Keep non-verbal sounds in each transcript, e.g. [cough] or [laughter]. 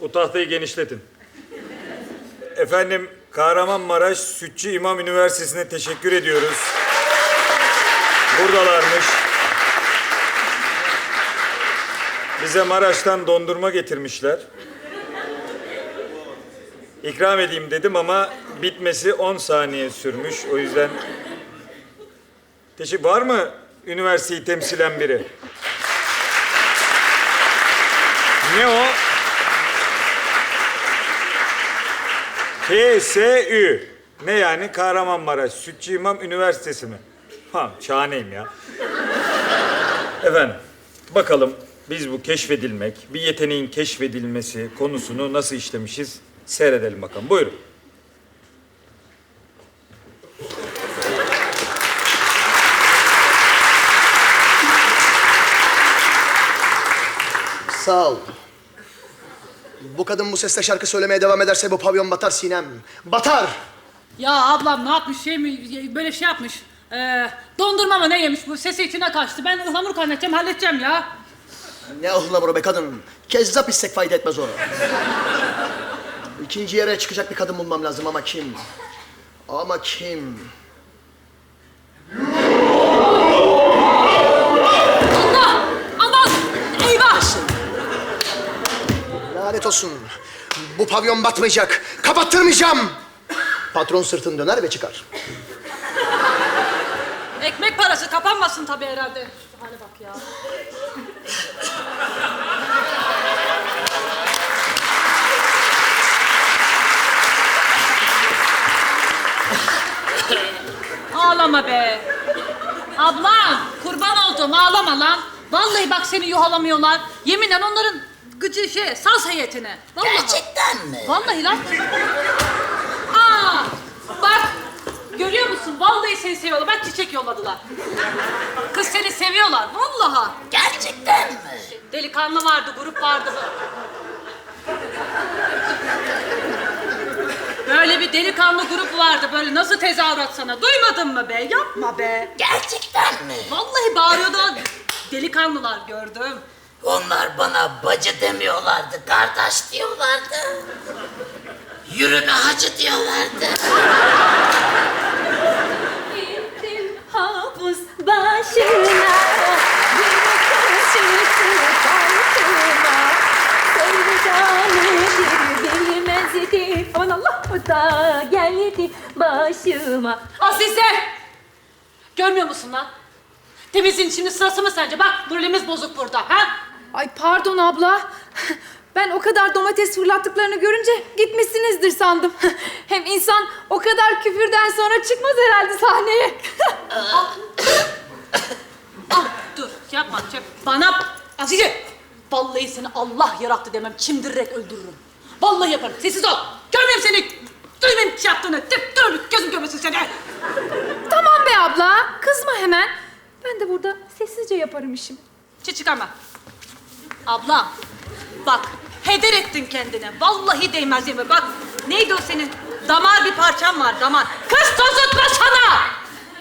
O tahtayı genişletin. Efendim Kahramanmaraş Sütçü İmam Üniversitesi'ne teşekkür ediyoruz. Buradalarmış. Bize Maraş'tan dondurma getirmişler. İkram edeyim dedim ama bitmesi 10 saniye sürmüş. O yüzden Teşekkür var mı üniversiteyi temsilen biri? Ne o? KSÜ. Ne yani? Kahramanmaraş Sütçü İmam Üniversitesi mi? Ha, şahaneyim ya. Efendim, bakalım biz bu keşfedilmek, bir yeteneğin keşfedilmesi konusunu nasıl işlemişiz? Seyredelim bakalım. Buyurun. Sağ ol. Bu kadın bu sesle şarkı söylemeye devam ederse bu pavyon batar Sinem. Batar! Ya ablam ne yapmış şey mi böyle şey yapmış. Ee, dondurma mı ne yemiş bu sesi içine kaçtı. Ben ıhlamur kaynatacağım halledeceğim ya. Ne ıhlamuru be kadın. Kezzap istek fayda etmez o. İkinci yere çıkacak bir kadın bulmam lazım ama kim? Ama kim? Allah! Aman! Eyvah! Lanet olsun. Bu pavyon batmayacak. Kapattırmayacağım. Patron sırtını döner ve çıkar. Ekmek parası kapanmasın tabii herhalde. Şu hale bak ya. Ağlama be. Ablam kurban oldum ağlama lan. Vallahi bak seni yuhalamıyorlar. Yeminle onların gıcı şey saz heyetine. Vallahi. Gerçekten mi? Vallahi lan. Aa, bak görüyor musun? Vallahi seni seviyorlar. Bak çiçek yolladılar. Kız seni seviyorlar. Vallahi. Gerçekten mi? Delikanlı vardı, grup vardı. Böyle bir delikanlı grup vardı. Böyle nasıl tezahürat sana? Duymadın mı be? Yapma be. Gerçekten mi? Vallahi bağırıyordu. Delikanlılar gördüm. Onlar bana bacı demiyorlardı, kardeş diyorlardı. Yürüme hacı diyorlardı. Gittim havuz başına Bir Aman Allah da geldi başıma Azize! Görmüyor musun lan? Temizliğin şimdi sırası mı sence? Bak moralimiz bozuk burada. Ha? Ay pardon abla. Ben o kadar domates fırlattıklarını görünce gitmişsinizdir sandım. Hem insan o kadar küfürden sonra çıkmaz herhalde sahneye. Ah dur yapma. Bana Azize! Vallahi seni Allah yarattı demem. Çimdirerek öldürürüm. Vallahi yaparım. Sessiz ol. Görmeyeyim seni. Duymayayım şey yaptığını. Tık dur. Gözüm görmesin seni. tamam be abla. Kızma hemen. Ben de burada sessizce yaparım işimi. Çi çıkarma. Abla bak heder ettin kendine. Vallahi değmez yeme. Bak neydi o senin? Damar bir parçan var damar. Kız tozutma sana.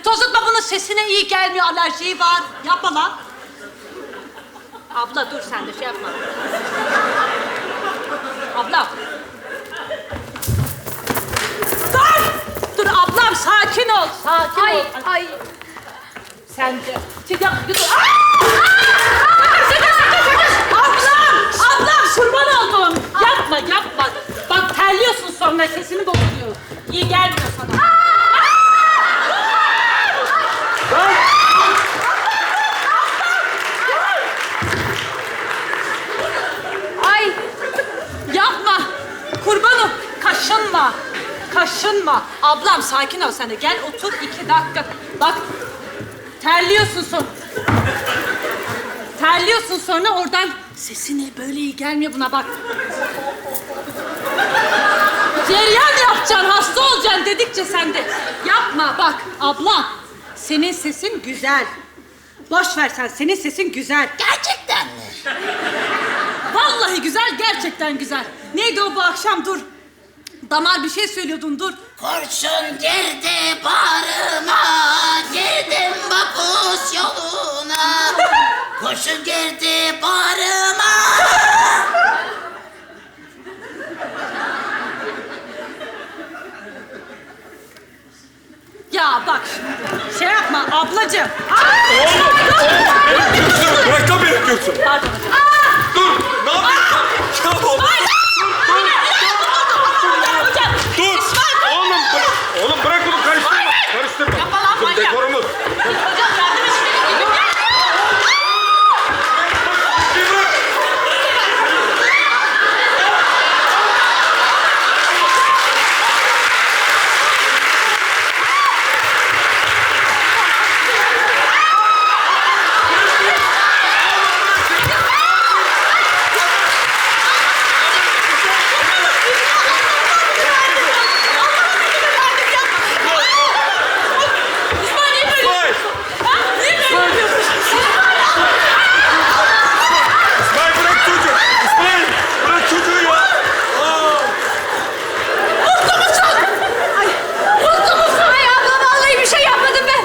Tozutma bunun sesine iyi gelmiyor. Alerjiyi var. Yapma lan. Abla dur sen de şey yapma. Abla. Dur! Dur ablam sakin ol. Sakin Ay ol. ay. Sen de. Çiğdem, yürü. Aa! Aa! Sakın, sakın, sakın! Ablam! Ablam kurban oldum. Yapma, yapma. Bak terliyorsun sonra sesini bozuluyor. İyi gelmiyor sana. Ay. Yapma. Kurbanım. Kaşınma. Kaşınma. Ablam sakin ol sen de. Gel otur iki dakika. Bak. Terliyorsun son. Terliyorsun sonra oradan sesine böyle iyi gelmiyor buna bak. Ceryan yapacaksın, hasta olacaksın dedikçe sen de. Yapma bak abla. Senin sesin güzel. Boş ver sen, senin sesin güzel. Gerçekten mi? Vallahi güzel, gerçekten güzel. Neydi o bu akşam? Dur. Damar bir şey söylüyordun, dur. Kurşun girdi bağrıma, girdim vapus yoluna. Kurşun girdi bağrıma. Ya bak şimdi. Şey yapma ablacığım. Bırak da beni. Pardon. Dur. Ne yapıyorsun? Ya oğlum. Hocam. Dur. Oğlum bırak. Oğlum bırak bunu karıştırma. Karıştırma. Yapma lan Dur, manyak. Dekorumuz. Hocam yardım et. Bir bırak. İsmail niye böyle? İsmail. Ha? Niye böyle yapıyorsun? İsmail bırak çocuğu. İsmail bırak çocuğu ya. Aa. Ay abla vallahi bir şey yapmadım ben.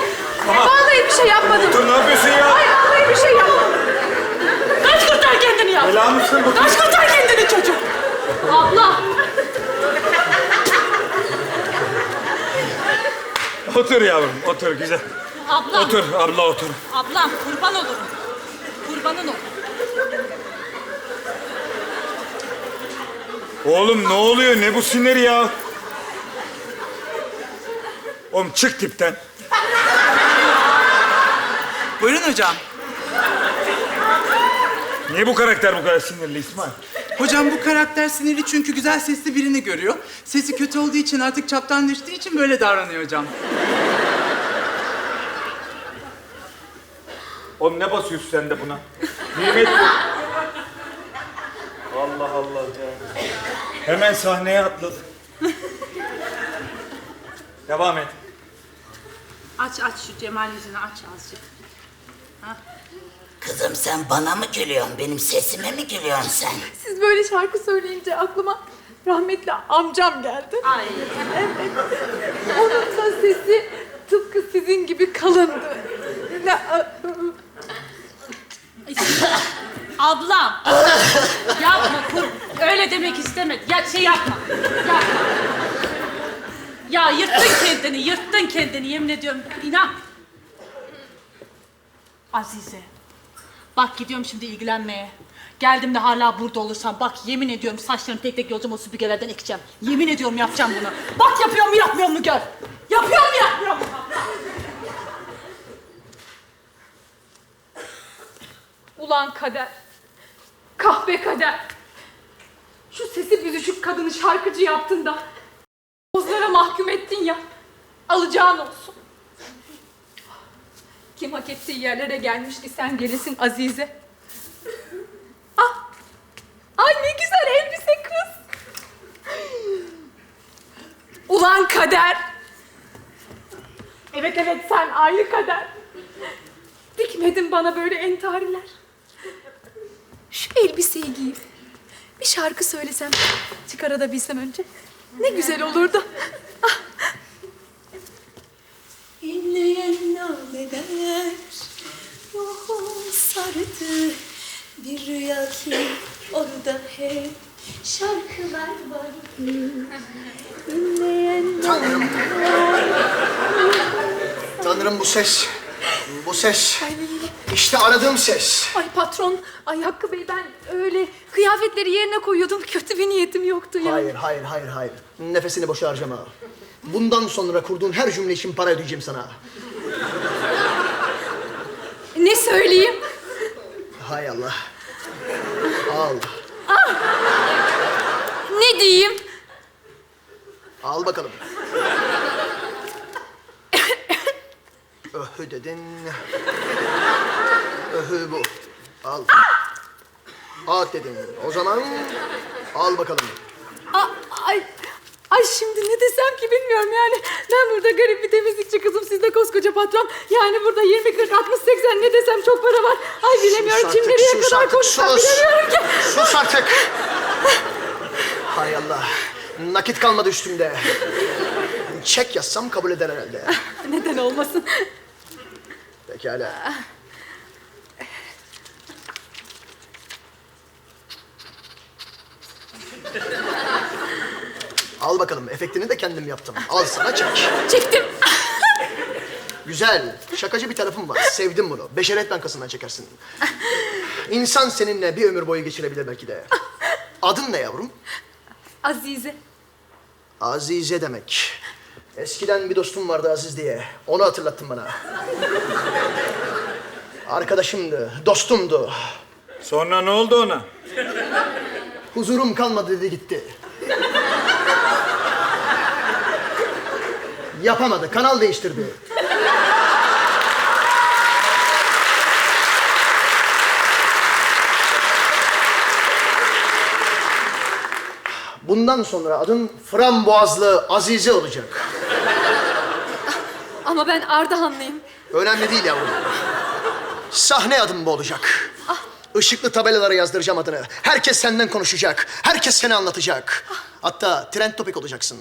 Vallahi bir şey yapmadım. Dur ne yapıyorsun ya? Ay vallahi bir şey yapmadım. Kaç kurtar kendini ya. Bela mısın bu? Kaç kurtar kendini çocuk. Abla. Otur yavrum otur güzel. Ablam. Otur abla otur. Ablam kurban olurum. Kurbanın ol. Oğlum ne oluyor ne bu sinir ya? Oğlum çık tipten. Buyurun hocam. Niye bu karakter bu kadar sinirli İsmail? Hocam bu karakter sinirli çünkü güzel sesli birini görüyor. Sesi kötü olduğu için artık çaptan düştüğü için böyle davranıyor hocam. Oğlum ne basıyorsun sen de buna? Nimet. Allah Allah ya. Hemen sahneye atladı. Devam et. Aç aç şu Cemal yüzünü aç azıcık. Kızım sen bana mı gülüyorsun? Benim sesime mi gülüyorsun sen? Siz böyle şarkı söyleyince aklıma rahmetli amcam geldi. Ay. Onun da sesi tıpkı sizin gibi kalındı. Ne, Ablam. [laughs] yapma kur. Öyle demek istemedim. Ya şey yapma. Ya. Ya yırttın kendini, yırttın kendini yemin ediyorum. İnan. Azize. Bak gidiyorum şimdi ilgilenmeye. Geldim de hala burada olursan bak yemin ediyorum saçlarımı tek tek yolcum o süpürgelerden ekeceğim. Yemin ediyorum yapacağım bunu. Bak yapıyor mu yapmıyor mu gör. Yapıyor mu yapmıyor mu? Ulan kader. Kahpe kader. Şu sesi büzüşük kadını şarkıcı yaptın da bozlara mahkum ettin ya. Alacağın olsun. Kim hak ettiği yerlere gelmişti sen gelesin Azize. Ah! Ay ne güzel elbise kız. Ulan kader. Evet evet sen aynı kader. Dikmedin bana böyle entariler. Şu elbiseyi giyip bir şarkı söylesem, çıkaradabilsem önce ne güzel olurdu. Ah. İnleyen nameler ruhum sardı Bir rüya ki orada hep şarkılar var İnleyen Tanrım. Tanrım bu ses. Bu ses. İşte aradığım ses. Ay patron, ay Hakkı Bey ben öyle kıyafetleri yerine koyuyordum. Kötü bir niyetim yoktu ya. Hayır, hayır, hayır, hayır. Nefesini boşa harcama. Bundan sonra kurduğun her cümle için para ödeyeceğim sana. Ne söyleyeyim? Hay Allah. Al. Ne diyeyim? Al bakalım. Öhü dedin. Öhü bu. Al. At dedin. O zaman al bakalım. A- ay, ay şimdi ne desem ki bilmiyorum yani. Ben burada garip bir temizlikçi kızım. Siz de koskoca patron. Yani burada 20, 40, 60, 80 ne desem çok para var. Ay bilemiyorum Sus kim artık, nereye sus kadar artık, konuşsam sus. bilemiyorum ki. Sus artık. Hay Allah. Nakit kalmadı üstümde. Çek yazsam kabul eder herhalde. Neden olmasın? Pekala. Al bakalım. Efektini de kendim yaptım. Al sana çek. Çektim. Güzel. Şakacı bir tarafım var. Sevdim bunu. Beşeret Bankası'ndan çekersin. İnsan seninle bir ömür boyu geçirebilir belki de. Adın ne yavrum? Azize. Azize demek. Eskiden bir dostum vardı Aziz diye. Onu hatırlattın bana. Arkadaşımdı, dostumdu. Sonra ne oldu ona? Huzurum kalmadı dedi gitti. Yapamadı, kanal değiştirdi. Bundan sonra adın Framboğazlı Azize olacak. Ama ben Ardahanlıyım. Önemli değil yavrum. Sahne adım bu olacak. Işıklı tabelalara yazdıracağım adını. Herkes senden konuşacak. Herkes seni anlatacak. Hatta trend topik olacaksın.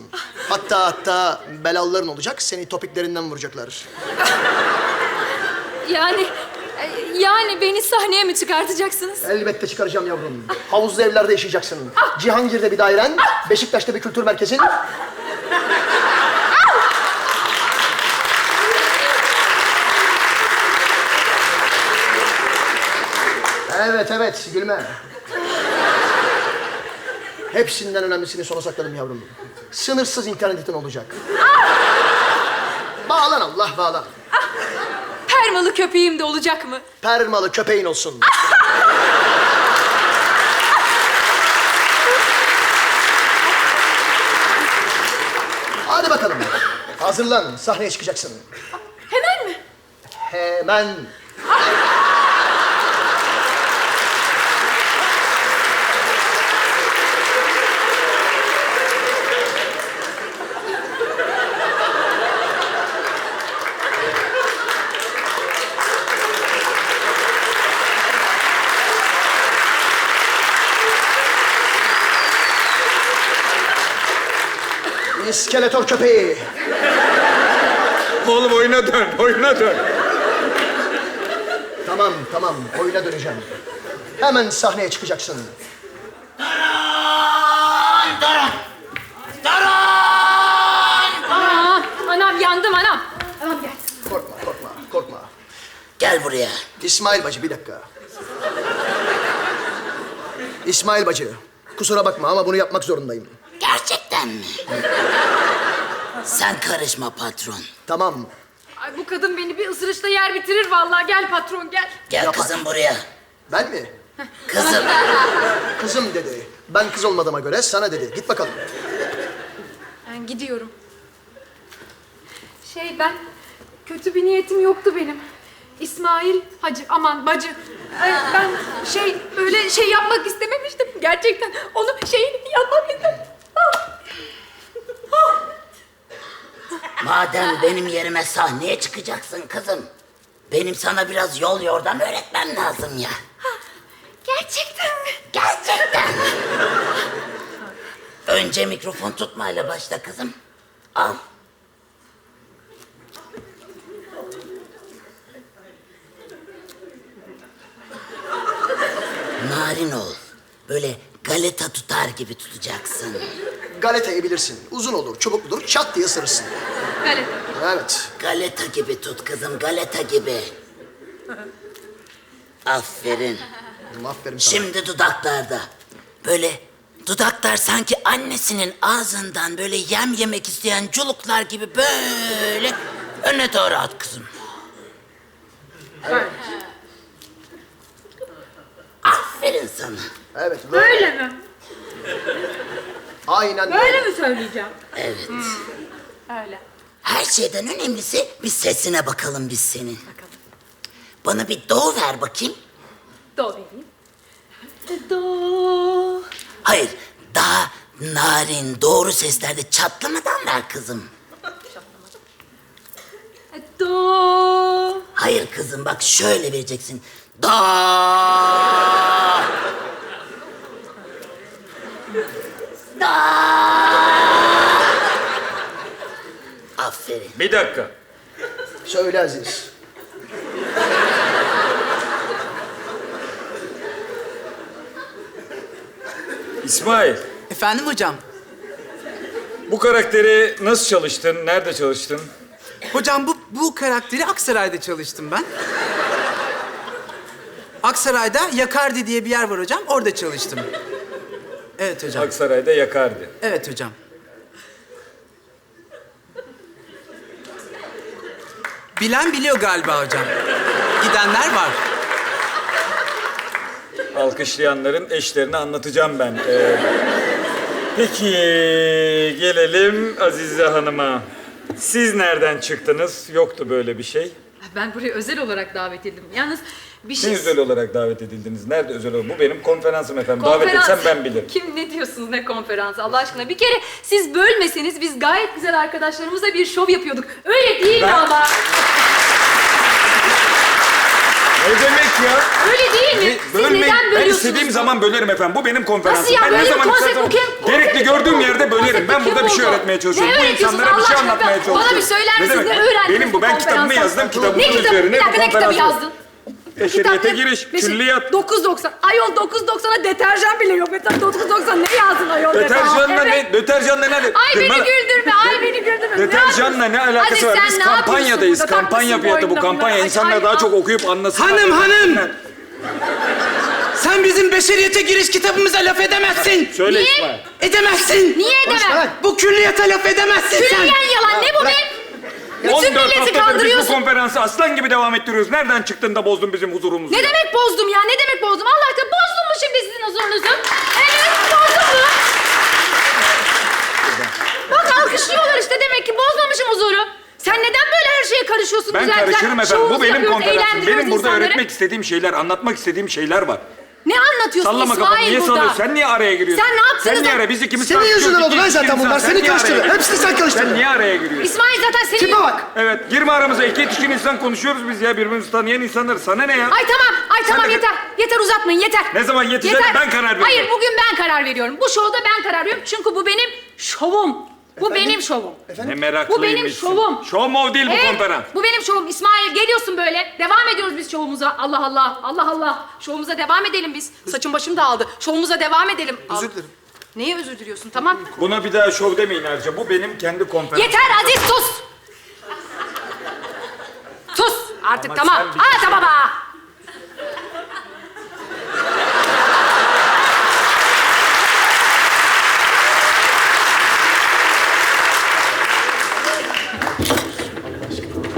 Hatta hatta belalıların olacak. Seni topiklerinden vuracaklar. Yani e, yani beni sahneye mi çıkartacaksınız? Elbette çıkaracağım yavrum. Havuzlu evlerde yaşayacaksın. Cihangir'de bir dairen, Beşiktaş'ta bir kültür merkezin. Evet evet gülme. Hepsinden önemlisini sona sakladım yavrum. Sınırsız internetin olacak. Bağlan Allah bağlan. Permalı köpeğim de olacak mı? Permalı köpeğin olsun. Hadi bakalım. Hazırlan. Sahneye çıkacaksın. Hemen mi? Hemen. İskeletor köpeği. Oğlum oyuna dön, oyuna dön. Tamam tamam oyuna döneceğim. Hemen sahneye çıkacaksın. Durun, durun. Durun! Aa, anam yandım anam. Anam gel. Korkma korkma korkma. Gel buraya. İsmail bacı bir dakika. İsmail bacı kusura bakma ama bunu yapmak zorundayım. Sen karışma patron. Tamam Ay, bu kadın beni bir ısırışta yer bitirir vallahi. Gel patron gel. Gel Yapar. kızım buraya. ben mi? [laughs] Kızım. [laughs] Kızım dedi. Ben kız olmadığıma göre sana dedi. Git bakalım. Ben gidiyorum. Şey ben kötü bir niyetim yoktu benim. İsmail hacı aman bacı. Ay, ben şey böyle şey yapmak istememiştim gerçekten. Onu şeyini yapmak istedim. Ah. Ah. Madem benim yerime sahneye çıkacaksın kızım. Benim sana biraz yol yordam öğretmem lazım ya. Gerçekten mi? Gerçekten. Önce mikrofon tutmayla başla kızım. Al. Narin ol. Böyle galeta tutar gibi tutacaksın. Galetayı bilirsin. Uzun olur, çubukludur, çat diye ısırırsın. Böyle. Evet. Galeta gibi tut kızım, galeta gibi. Aferin. Aferin sana. Şimdi dudaklarda. Böyle dudaklar sanki annesinin ağzından böyle yem yemek isteyen culuklar gibi böyle öne doğru at kızım. Aferin sana. Evet böyle. Böyle mi? Aynen Böyle mi söyleyeceğim? Evet. Öyle. Her şeyden önemlisi bir sesine bakalım biz senin. Bana bir do ver bakayım. Do vereyim. Do. Hayır, daha narin, doğru seslerde çatlamadan ver kızım. Do. Hayır kızım bak şöyle vereceksin. Da. Da. Aferin. Bir dakika. Söyle Aziz. İsmail, Efendim hocam? bu karakteri nasıl çalıştın? Nerede çalıştın? Hocam bu, bu karakteri Aksaray'da çalıştım ben. Aksaray'da Yakardi diye bir yer var hocam. Orada çalıştım. Evet hocam. Aksaray'da yakardı. Evet hocam. Bilen biliyor galiba hocam. Gidenler var. Alkışlayanların eşlerini anlatacağım ben. Ee, peki gelelim Azize Hanım'a. Siz nereden çıktınız? Yoktu böyle bir şey. Ben buraya özel olarak davet edildim. Yalnız bir şey... özel olarak davet edildiniz? Nerede özel olarak? Bu benim konferansım efendim. Davet Konferans- etsem ben bilirim. Kim ne diyorsunuz ne konferansı Allah aşkına? Bir kere siz bölmeseniz biz gayet güzel arkadaşlarımızla bir şov yapıyorduk. Öyle değil mi Ben- ama? Ne demek ya? Öyle değil mi? Siz Bölmeyin. neden Ben bölüyorsunuz? istediğim zaman bölerim efendim. Bu benim konferansım. Nasıl ya? Ben ne zaman konsept istersem bu kim- gerekli konsept gördüğüm bu. yerde bölerim. Konsept Ben burada kim bir şey buldu? öğretmeye çalışıyorum. Ne Bu öğretiyorsunuz insanlara bir Allah şey aşkına? anlatmaya Bana çalışıyorum. bir söyler Ne misiniz? demek? Ne öğrendiniz Benim bu. Ben kitabımı yazdım. Kitabımın Ne kitabı? üzerine Bir bu dakika ne kitabı konferansı- yazdın? Ne? giriş, Beşer- külliyat. 9.90. Ayol 9.90'a deterjan bile yok. Mesela 9.90 ne yazdın ayol? Deterjanla Evet. ne? Deterjanla ne? Ay beni Bana- güldürme, ay beni güldürme. Deterjanla ne alakası Hadi var? sen Biz ne kampanyadayız. yapıyorsun burada? Kampanya Takmışsın fiyatı bu boynuna kampanya. bunları. İnsanlar Ay, daha ay, çok okuyup anlasın. Hanım hanım! Sen bizim beşeriyete giriş kitabımıza laf edemezsin. Söyle Niye? İsmail. Edemezsin. Niye edemem? Bu külliyata laf edemezsin sen. Külliyen yalan ne bu be? Bütün 14 milleti haftadır biz bu kandırıyorsun. konferansı aslan gibi devam ettiriyoruz. Nereden çıktın da bozdun bizim huzurumuzu? Ne ya? demek bozdum ya? Ne demek bozdum? Allah aşkına bozdum mu şimdi sizin huzurunuzu? Evet, bozdum mu? Bak alkışlıyorlar işte demek ki bozmamışım huzuru. Sen neden böyle her şeye karışıyorsun Ben güzel güzel? karışırım efendim. Bu Şovumuzu benim yapıyoruz, konferansım. eğlendiriyoruz Benim burada insanları. öğretmek istediğim şeyler, anlatmak istediğim şeyler var. Ne anlatıyorsun Sallama İsmail kafanı. Niye burada? sallıyorsun? Sen niye araya giriyorsun? Sen ne yaptınız Sen niye da- araya? Biz ikimiz Senin tartışıyoruz, yüzünden oldu lan zaten insan. bunlar. Sen Seni niye araya karıştırdın. giriyorsun? Hepsini sen karıştırdın. Sen niye araya giriyorsun? İsmail zaten senin... Tipe bak. Evet, girme aramıza. İki yetişkin insan konuşuyoruz biz ya. Birbirimizi tanıyan insanlar. Sana ne ya? Ay tamam, ay tamam de- yeter. Yeter uzatmayın, yeter. Ne zaman yetecek? Ben karar veriyorum. Hayır, bugün ben karar veriyorum. Bu şovda ben karar veriyorum. Çünkü bu benim şovum. Bu benim şovum. Ne meraklıymışsın. Bu benim şovum. Şov mov değil bu Evet, konferans. bu benim şovum. İsmail geliyorsun böyle. Devam ediyoruz biz şovumuza. Allah Allah, Allah Allah. Şovumuza devam edelim biz. Saçım başım dağıldı. Şovumuza devam edelim. Al. Özür dilerim. Neye özür diliyorsun? Tamam. Buna bir daha şov demeyin ayrıca. Bu benim kendi konferansım. Yeter Aziz sus. Sus artık Ama tamam. sen bir- Ha tamam ha.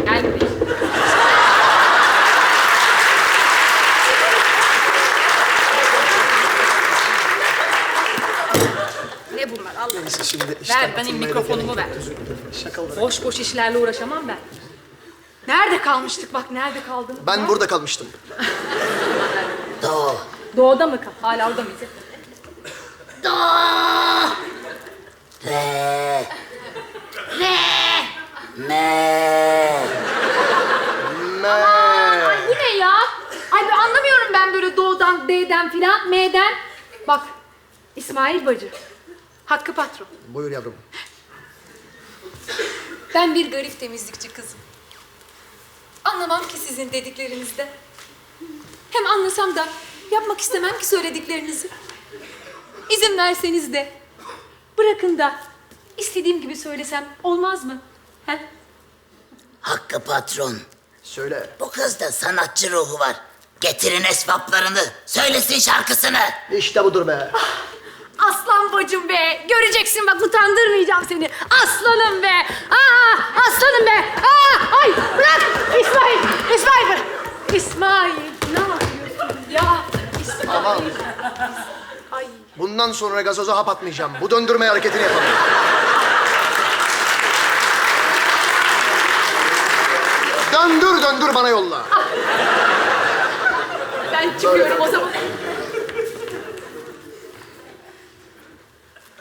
Gel buraya. Ne bunlar Allah Neyse şimdi Ver benim mikrofonumu ver. Boş boş işlerle uğraşamam ben. Nerede kalmıştık bak nerede kaldım? Ben burada kalmıştım. [laughs] Do. Doğuda mı kal? Hala orada mıyız? Do. Re. Re. Me. Ay bu ne ya? Ay ben anlamıyorum ben böyle doğudan, D'den filan, M'den. Bak İsmail Bacı. Hakkı patron. Buyur yavrum. Ben bir garip temizlikçi kızım. Anlamam ki sizin dediklerinizde. Hem anlasam da yapmak istemem ki söylediklerinizi. İzin verseniz de bırakın da istediğim gibi söylesem olmaz mı? He? Hakkı patron. Söyle. Bu kızda sanatçı ruhu var. Getirin esbaplarını. Söylesin şarkısını. İşte budur be. Aslan bacım be. Göreceksin bak utandırmayacağım seni. Aslanım be. Aa, aslanım be. Aa, ay bırak. İsmail, İsmail bırak. İsmail ne yapıyorsun ya? Tamam. Ay. Bundan sonra gazoza hap atmayacağım. Bu döndürme hareketini yapalım. Döndür döndür bana yolla. Ben çıkıyorum o zaman.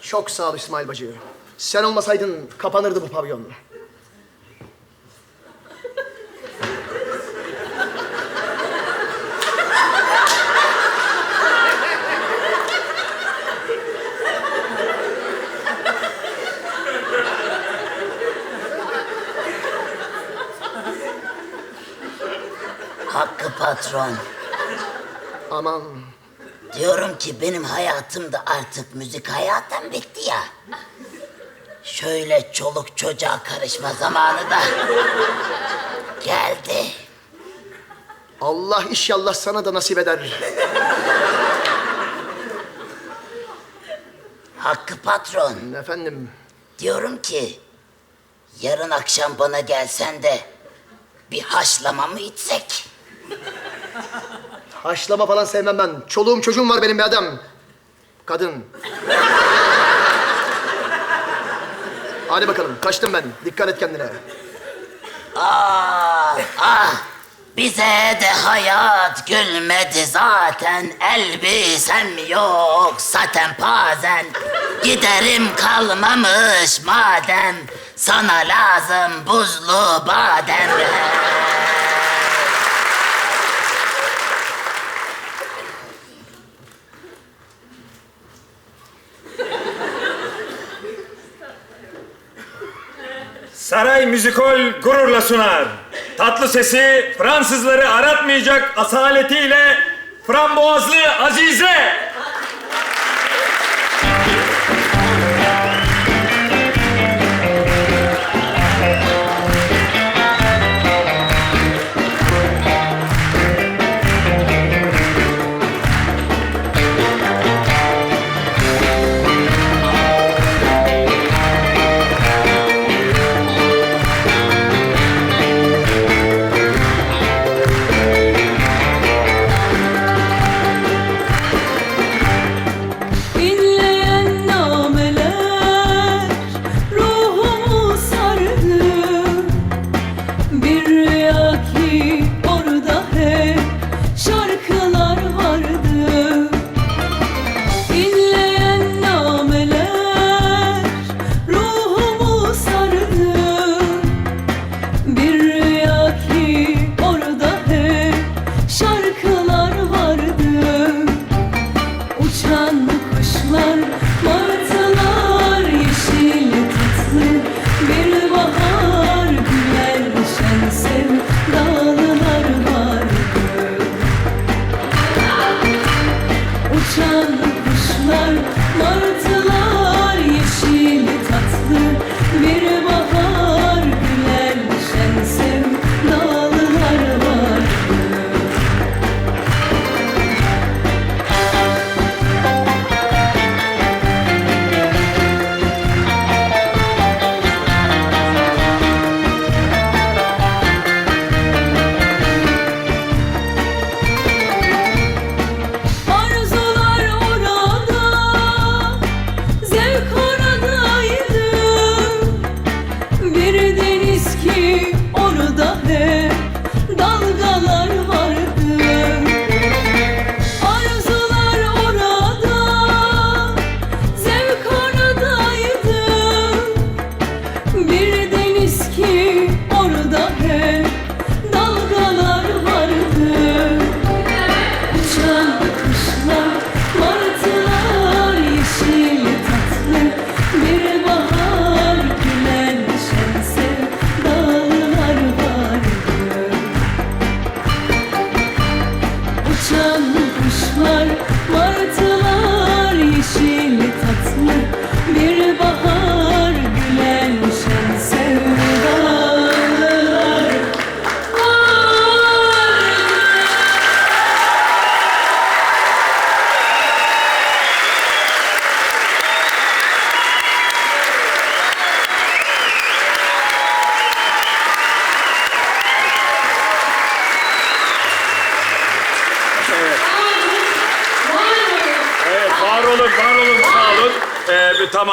Çok sağ ol İsmail Bacı. Sen olmasaydın kapanırdı bu pavyon. Hakkı patron. Aman. Diyorum ki benim hayatımda artık müzik hayatım bitti ya. Şöyle çoluk çocuğa karışma zamanı da geldi. Allah inşallah sana da nasip eder. Hakkı patron. Efendim. Diyorum ki yarın akşam bana gelsen de bir haşlama mı içsek? Haşlama falan sevmem ben. Çoluğum çocuğum var benim bir adam. Kadın. Hadi bakalım kaçtım ben. Dikkat et kendine. Ah ah bize de hayat gülmedi zaten elbisem yok zaten pazen giderim kalmamış madem sana lazım buzlu badem Saray Müzikol gururla sunar. Tatlı sesi Fransızları aratmayacak asaletiyle framboazlı Azize.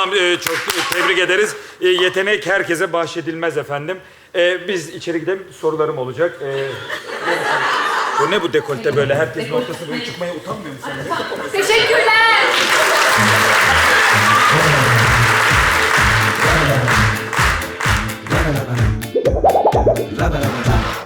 Tamam, e, çok tebrik ederiz. E, yetenek herkese bahşedilmez efendim. E, biz içeri gidelim, sorularım olacak. E, bu ne bu dekolte böyle? Herkesin ortasında böyle çıkmaya utanmıyor musun? Teşekkürler. la la la la